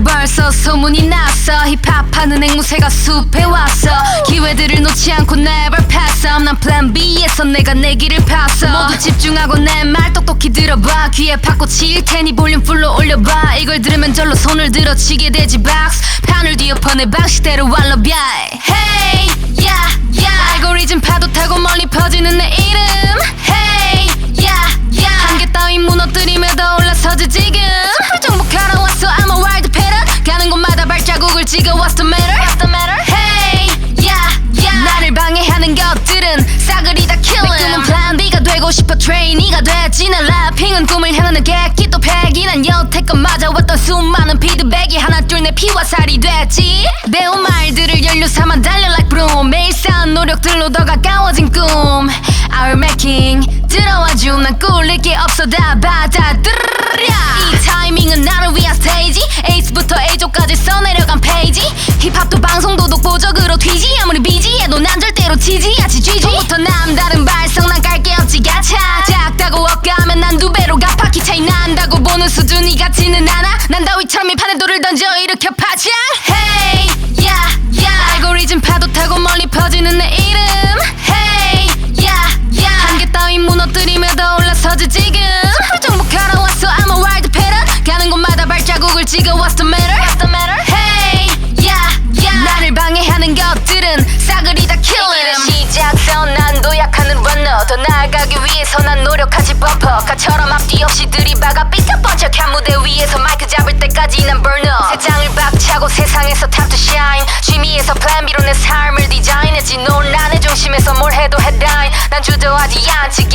나서 소문이 났어. 힙합하는 앵무새가 숲에 왔어. 기회들을 놓지 않고 never pass up. 난 plan B에서 내가 내 길을 팠어. 모두 집중하고 내 말 똑똑히 들어봐. 귀에 팍고 칠 테니 볼륨 풀로 올려봐. 이걸 들으면 절로 손을 들어 치게 되지 박스 판을 뒤엎어 내 방식대로 완로비아 Hey yeah yeah. 알고리즘 파도 타고 멀리 퍼지는 내 찍어 What's the matter? What's the matter? Hey yeah yeah. 나를 방해하는 것들은 싸그리 다 killing. 내 꿈은 plan B가 되고 싶어 트레이니가 됐지 난 래핑은 꿈을 향하는 객기 또 패기 난 여태껏 맞아왔던 수많은 피드백이 하나 둘 내 피와 살이 됐지. 배운 말들을 연료 삼아 달려 like broom. 매일 쌓은 노력들로 더 가까워진 꿈. Our making. 들어와줌. 난 꿀릴 게 없어. 다 받아들여. 이 타이밍은 나를 위한 스테이지 에이스부터 A조까지 써내려 지지하지 쥐지 처음부터 남다른 발성 난 깔게 없지 가차. 작다고 억가하면 난 두 배로 갚아. 키 차이 난다고 보는 수준이 같지는 않아. 난 따위처럼 이 판에 돌을 던져 일으켜 Hey yeah yeah. 알고리즘 파도 타고 멀리 퍼지는 내 이름. Yeah yeah. 한계 따위 무너뜨림에도 올라서지 지금. 정복하러 왔어. I'm a wild parrot. 가는 곳마다 발자국을 찍어 What's the matter? What's the matter? 위에서 마이크 잡을 때까지 난 burn up. 세 장을 박차고 세상에서 time to shine. 취미에서 plan B로 내 삶을 디자인했지. 논란의 중심에서 뭘 해도 headline. 난 주저하지 않지